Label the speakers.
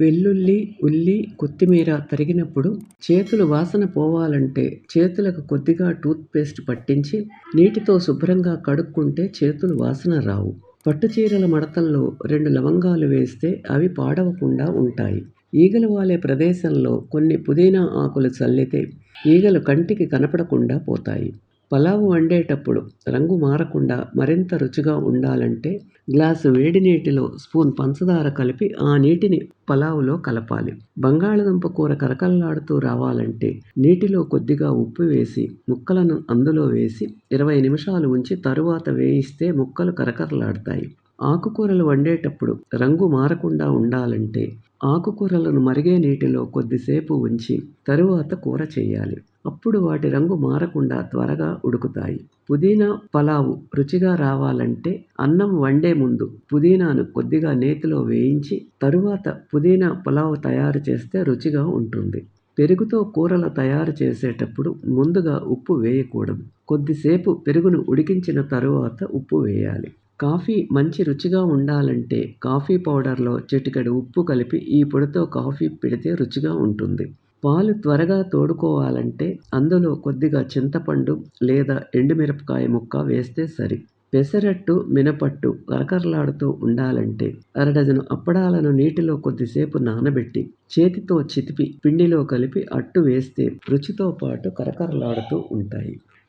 Speaker 1: వెల్లుల్లి ఉల్లి కొత్తిమీర తరిగినప్పుడు చేతులు వాసన పోవాలంటే చేతులకు కొద్దిగా టూత్ పేస్ట్ పట్టించి నీటితో శుభ్రంగా కడుక్కుంటే చేతులు వాసన రావు. పట్టు చీరల మడతల్లో రెండు లవంగాలు వేస్తే అవి పాడవకుండా ఉంటాయి. ఈగలు వాలే ప్రదేశంలో కొన్ని పుదీనా ఆకులు చల్లితే ఈగలు కంటికి కనపడకుండా పోతాయి. పలావు వండేటప్పుడు రంగు మారకుండా మరింత రుచిగా ఉండాలంటే గ్లాసు వేడి నీటిలో స్పూన్ పంచదార కలిపి ఆ నీటిని పలావులో కలపాలి. బంగాళదుంప కూర కరకల్లాడుతూ రావాలంటే నీటిలో కొద్దిగా ఉప్పు వేసి ముక్కలను అందులో వేసి ఇరవై నిమిషాలు ఉంచి తరువాత వేయిస్తే ముక్కలు కరకరలాడతాయి. ఆకుకూరలు వండేటప్పుడు రంగు మారకుండా ఉండాలంటే ఆకుకూరలను మరిగే నీటిలో కొద్దిసేపు ఉంచి తరువాత కూర చేయాలి. అప్పుడు వాటి రంగు మారకుండా త్వరగా ఉడుకుతాయి. పుదీనా పలావు రుచిగా రావాలంటే అన్నం వండే ముందు పుదీనాను కొద్దిగా నేతిలో వేయించి తరువాత పుదీనా పలావు తయారు చేస్తే రుచిగా ఉంటుంది. పెరుగుతో కూరలు తయారు చేసేటప్పుడు ముందుగా ఉప్పు వేయకూడదు. కొద్దిసేపు పెరుగును ఉడికించిన తరువాత ఉప్పు వేయాలి. కాఫీ మంచి రుచిగా ఉండాలంటే కాఫీ పౌడర్లో చిటికెడు ఉప్పు కలిపి ఈ పొడితో కాఫీ పెడితే రుచిగా ఉంటుంది. పాలు త్వరగా తోడుకోవాలంటే అందులో కొద్దిగా చింతపండు లేదా ఎండుమిరపకాయ ముక్క వేస్తే సరి. పెసరట్టు మినపట్టు కరకరలాడుతూ ఉండాలంటే అరడజను అప్పడాలను నీటిలో కొద్దిసేపు నానబెట్టి చేతితో చితిపి పిండిలో కలిపి అట్టు వేస్తే రుచితో పాటు కరకరలాడుతూ ఉంటాయి.